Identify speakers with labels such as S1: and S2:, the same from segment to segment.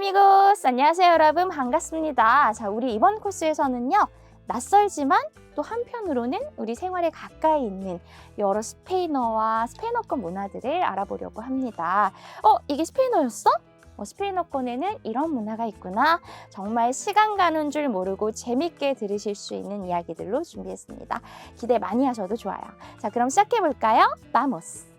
S1: 아미고스! 안녕하세요, 여러분. 반갑습니다. 자, 우리 이번 코스에서는요, 낯설지만 또 한편으로는 우리 생활에 가까이 있는 여러 스페인어와 스페인어권 문화들을 알아보려고 합니다. 어, 이게 스페인어였어? 어, 스페인어권에는 이런 문화가 있구나. 정말 시간 가는 줄 모르고 재밌게 들으실 수 있는 이야기들로 준비했습니다. 기대 많이 하셔도 좋아요. 자, 그럼 시작해 볼까요? 바모스.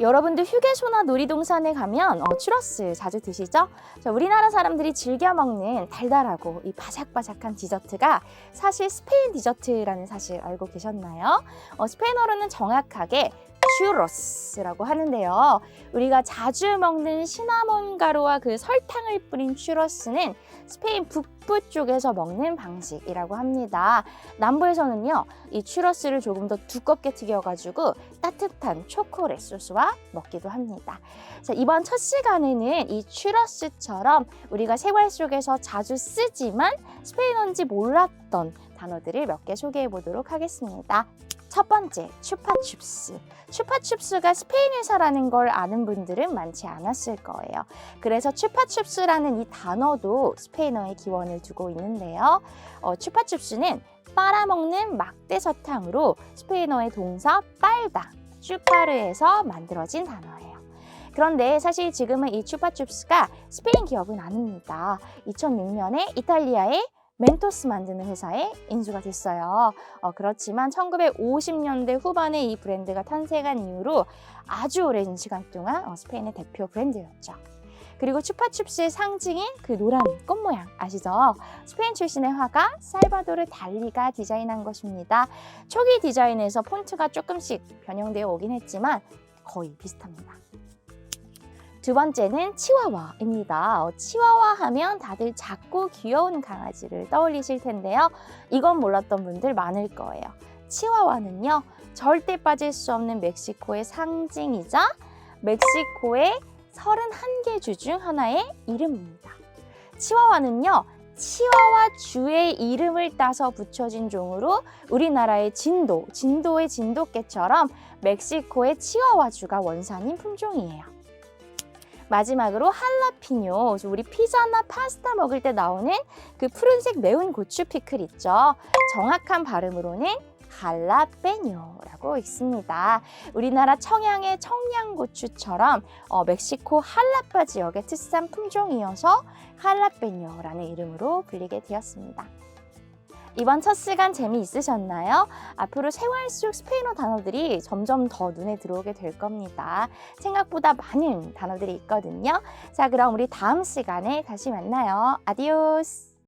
S1: 여러분들 휴게소나 놀이동산에 가면 어, 추러스 자주 드시죠? 자, 우리나라 사람들이 즐겨 먹는 달달하고 이 바삭바삭한 디저트가 사실 스페인 디저트라는 사실 알고 계셨나요? 어, 스페인어로는 정확하게 츄로스라고 하는데요. 우리가 자주 먹는 시나몬 가루와 그 설탕을 뿌린 츄로스는 스페인 북부 쪽에서 먹는 방식이라고 합니다. 남부에서는요, 이 츄러스를 조금 더 두껍게 튀겨가지고 따뜻한 초콜릿 소스와 먹기도 합니다. 자, 이번 첫 시간에는 이 츄러스처럼 우리가 생활 속에서 자주 쓰지만 스페인어인지 몰랐던 단어들을 몇 개 소개해 보도록 하겠습니다. 첫 번째, 추파춥스. 추파춥스가 스페인 회사라는 걸 아는 분들은 많지 않았을 거예요. 그래서 추파춥스라는 이 단어도 스페인어의 기원을 두고 있는데요. 어, 추파춥스는 빨아먹는 막대 사탕으로 스페인어의 동사 빨다, 슈파르에서 만들어진 단어예요. 그런데 사실 지금은 이 추파춥스가 스페인 기업은 아닙니다. 2006년에 이탈리아의 멘토스 만드는 회사에 인수가 됐어요. 어, 그렇지만 1950년대 후반에 이 브랜드가 탄생한 이후로 아주 오랜 시간 동안 어, 스페인의 대표 브랜드였죠. 그리고 추파춥스의 상징인 그 노란 꽃 모양 아시죠? 스페인 출신의 화가 살바도르 달리가 디자인한 것입니다. 초기 디자인에서 폰트가 조금씩 변형되어 오긴 했지만 거의 비슷합니다. 두 번째는 치와와입니다. 어, 치와와 하면 다들 작고 귀여운 강아지를 떠올리실 텐데요. 이건 몰랐던 분들 많을 거예요. 치와와는요, 절대 빠질 수 없는 멕시코의 상징이자 멕시코의 31개 주 중 하나의 이름입니다. 치와와는요, 치와와 주의 이름을 따서 붙여진 종으로 우리나라의 진도, 진도의 진돗개처럼 멕시코의 치와와 주가 원산인 품종이에요. 마지막으로 할라피뇨. 우리 피자나 파스타 먹을 때 나오는 그 푸른색 매운 고추 피클 있죠. 정확한 발음으로는 할라페뇨라고 있습니다. 우리나라 청양의 청양고추처럼 어, 멕시코 할라파 지역의 특산 품종이어서 할라페뇨라는 이름으로 불리게 되었습니다. 이번 첫 시간 재미있으셨나요? 앞으로 생활 속 스페인어 단어들이 점점 더 눈에 들어오게 될 겁니다. 생각보다 많은 단어들이 있거든요. 자, 그럼 우리 다음 시간에 다시 만나요. 아디오스!